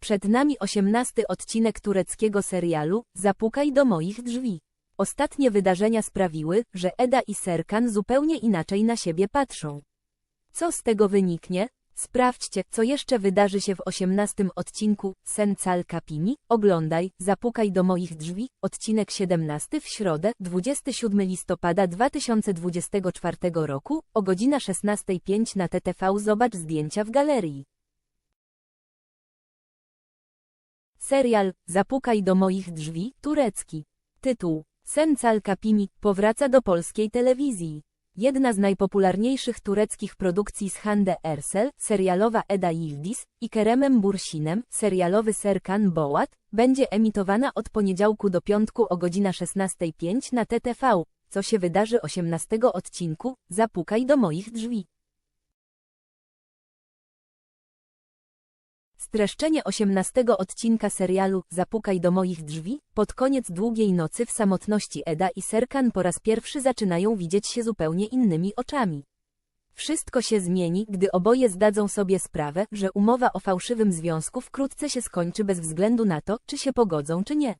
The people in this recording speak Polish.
Przed nami osiemnasty odcinek tureckiego serialu Zapukaj do moich drzwi. Ostatnie wydarzenia sprawiły, że Eda i Serkan zupełnie inaczej na siebie patrzą. Co z tego wyniknie? Sprawdźcie, co jeszcze wydarzy się w osiemnastym odcinku Sencal Kapimi. Oglądaj, zapukaj do moich drzwi. Odcinek 17 w środę, 27 listopada 2024 roku, o godzina 16.05 na TTV. Zobacz zdjęcia w galerii. Serial Zapukaj do moich drzwi, turecki. Tytuł Sencal Kapimi powraca do polskiej telewizji. Jedna z najpopularniejszych tureckich produkcji z Hande Ersel, serialowa Eda Yildiz, i Keremem Bursinem, serialowy Serkan Bołat, będzie emitowana od poniedziałku do piątku o godzina 16.05 na TTV, co się wydarzy 18 odcinku, Zapukaj do moich drzwi. Streszczenie 18 odcinka serialu Zapukaj do moich drzwi. Pod koniec długiej nocy w samotności Eda i Serkan po raz pierwszy zaczynają widzieć się zupełnie innymi oczami. Wszystko się zmieni, gdy oboje zdadzą sobie sprawę, że umowa o fałszywym związku wkrótce się skończy bez względu na to, czy się pogodzą czy nie.